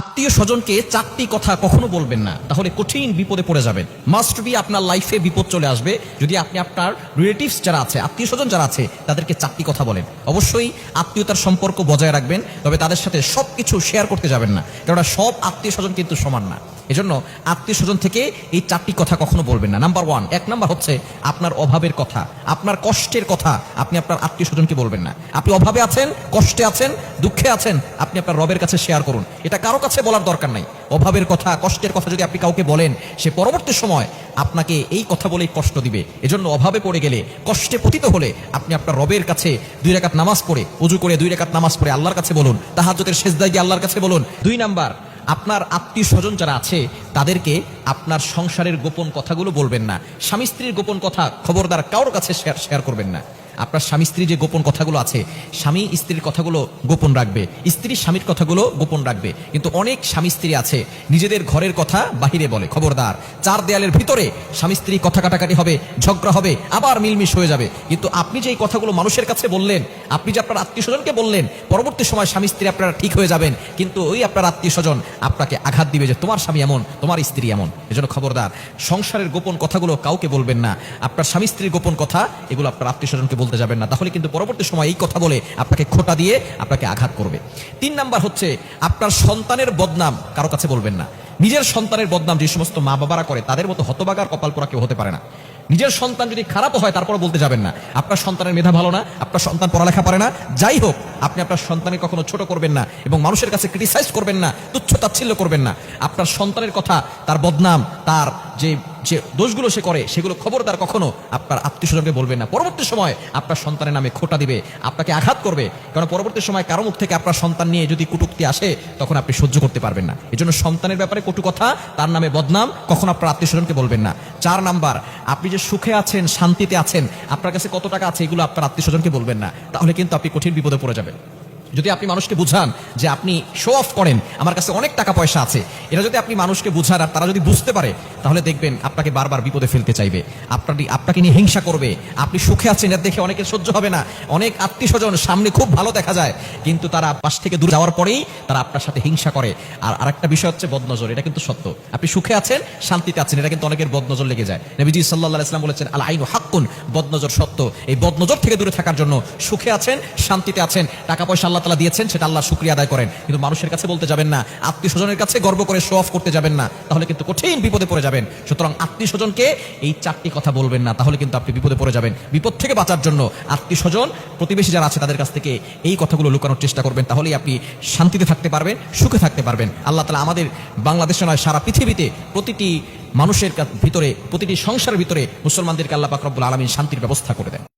আত্মীয় স্বজনকে চারটি কথা কখনো বলবেন না, তাহলে কঠিন বিপদে পড়ে যাবেন। মাস্ট বি আপনার লাইফে বিপদ চলে আসবে। যদি আপনি আপনার রিলেটিভস যারা আছে, আত্মীয় স্বজন যারা আছে, তাদেরকে চারটি কথা বলেন। অবশ্যই আত্মীয়তার সম্পর্ক বজায় রাখবেন, তবে তাদের সাথে সব কিছু শেয়ার করতে যাবেন না, কেননা সব আত্মীয় স্বজন কিন্তু সমান না। এজন্য আত্মীয় স্বজন থেকে এই চারটি কথা কখনো বলবেন না। নাম্বার ওয়ান এক নাম্বার হচ্ছে আপনার অভাবের কথা, আপনার কষ্টের কথা আপনি আপনার আত্মীয় স্বজনকে বলবেন না। আপনি অভাবে আছেন, কষ্টে আছেন, দুঃখে আছেন, আপনি আপনার রবের কাছে শেয়ার করুন। এটা কারও কাছে বলার দরকার নাই। অভাবের কথা, কষ্টের কথা যদি আপনি কাউকে বলেন, সে পরবর্তী সময় আপনাকে এই কথা বলেই কষ্ট দিবে। এজন্য অভাবে পড়ে গেলে, কষ্টে পতিত হলে আপনি আপনার রবের কাছে দুই রেখাত নামাজ পড়ে, উজু করে দুই রেখাত নামাজ পড়ে আল্লাহর কাছে বলুন, তাহাজ্জুদের শেষদায় গিয়ে আল্লাহর কাছে বলুন, দুই নাম্বার, আপনার আত্মীয় স্বজন যারা আছে, তাদেরকে আপনার সংসারের গোপন কথাগুলো বলবেন না। স্বামী স্ত্রীর গোপন কথা খবরদার কারোর কাছে শেয়ার শেয়ার করবেন না। আপনার স্বামী স্ত্রী যে গোপন কথাগুলো আছে, স্বামী স্ত্রীর কথাগুলো গোপন রাখবে, স্ত্রী স্বামীর কথাগুলো গোপন রাখবে। কিন্তু অনেক স্বামী স্ত্রী আছে, নিজেদের ঘরের কথা বাহিরে বলে, খবরদার। চার দেয়ালের ভিতরে স্বামী স্ত্রী কথা কাটাকাটি হবে, ঝগড়া হবে, আবার মিলমিশ হয়ে যাবে। কিন্তু আপনি যে এই কথাগুলো মানুষের কাছে বললেন, আপনি যে আপনার আত্মীয় স্বজনকে বললেন, পরবর্তী সময় স্বামী স্ত্রী আপনারা ঠিক হয়ে যাবেন। কিন্তু ওই আপনার আত্মীয় স্বজন আপনাকে আঘাত দিবে যে তোমার স্বামী এমন, তোমার স্ত্রী এমন। এজন্য খবরদার, সংসারের গোপন কথাগুলো কাউকে বলবেন না। আপনার স্বামী স্ত্রীর গোপন কথা, এগুলো আপনার আত্মীয় স্বজনকে বলতে যাবেন না। তাহলে কিন্তু পরবর্তী সময় এই কথা বলে আপনাকে খোটা দিয়ে আপনাকে আঘাত করবে। তিন নাম্বার হচ্ছে, আপনার সন্তানের বদনাম কারও কাছে বলবেন না। নিজের সন্তানের বদনাম যে সমস্ত মা বাবারা করে, তাদের মতো হতবাগার কপাল পোড়া কেউ হতে পারে না। নিজের সন্তান যদি খারাপও হয় তারপর বলতে যাবেন না। আপনার সন্তানের মেধা ভালো না, আপনার সন্তান পড়ালেখা পারে না। যাই হোক, আপনি আপনার সন্তানের কখনো ছোট করবেন না এবং মানুষের কাছে ক্রিটিসাইজ করবেন না তুচ্ছ তাচ্ছিল্য করবেন না। আপনার সন্তানের কথা, তার বদনাম, তার যে যে দোষগুলো সে করে, সেগুলো খবরদার কখনো আপনার আত্মীয় স্বজনকে বলবেন না। পরবর্তী সময় আপনার সন্তানের নামে খোটা দিবে, আপনাকে আঘাত করবে। কারণ পরবর্তী সময় কারও মুখ থেকে আপনার সন্তান নিয়ে যদি কুটুক্তি আসে, তখন আপনি সহ্য করতে পারবেন না। এজন্য সন্তানের ব্যাপারে কটু কথা, তার নামে বদনাম কখনো আপনার আত্মীয় স্বজনকে বলবেন না। চার নাম্বার, আপনি যে সুখে আছেন, শান্তিতে আছেন, আপনার কাছে কত টাকা আছে, এগুলো আপনার আত্মীয় স্বজনকে বলবেন না। তাহলে কিন্তু আপনি কঠিন বিপদে পড়ে যাবেন। যদি আপনি মানুষকে বুঝান যে আপনি শো অফ করেন আমার কাছে অনেক টাকা পয়সা আছে। এটা যদি আপনি মানুষকে বুঝান আর তারা যদি বুঝতে পারে, তাহলে দেখবেন আপনাকে বারবার বিপদে ফেলতে চাইবে। আপনার আপনাকে নিয়ে হিংসা করবে। আপনি সুখে আছেন, এটা দেখে অনেকের সহ্য হবে না। অনেক আত্মীয় স্বজন সামনে খুব ভালো দেখা যায়, কিন্তু তারা পাশ থেকে দূরে যাওয়ার পরেই তারা আপনার সাথে হিংসা করে। আর আরেকটা বিষয় হচ্ছে বদনজর, এটা কিন্তু সত্য। আপনি সুখে আছেন, শান্তিতে আছেন, এটা কিন্তু অনেকের বদনজর লেগে যায়। নবীজি সাল্লাহ ইসলাম বলেছেন আল আইনু হাক্কুন বদনজর সত্য। এই বদনজর থেকে দূরে থাকার জন্য সুখে আছেন, শান্তিতে আছেন টাকা পয়সা আল্লাহ তালা দিয়েছেন, সেটা আল্লাহ শুক্রিয়া আদায় করেন। কিন্তু মানুষের কাছে বলতে যাবেন না আত্মীয় স্বজনের কাছে গর্ব করে শো অফ করতে যাবেন না, তাহলে কিন্তু কঠিন বিপদে পড়ে যাবেন। সুতরাং আত্মীয় স্বজনকে এই চারটি কথা বলবেন না, তাহলে কিন্তু আপনি বিপদে পড়ে যাবেন। বিপদ থেকে বাঁচার জন্য আত্মীয় স্বজন প্রতিবেশী যারা আছে তাদের কাছ থেকে এই কথাগুলো লুকানোর চেষ্টা করবেন, তাহলেই আপনি শান্তিতে থাকতে পারবেন, সুখে থাকতে পারবেন। আল্লাহ তালা আমাদের বাংলাদেশে নয়, সারা পৃথিবীতে প্রতিটি মানুষের ভিতরে প্রতিটি সংসারের ভিতরে মুসলমানদেরকে আল্লাহ পাক রব্বুল আলমী শান্তির ব্যবস্থা করে দেন।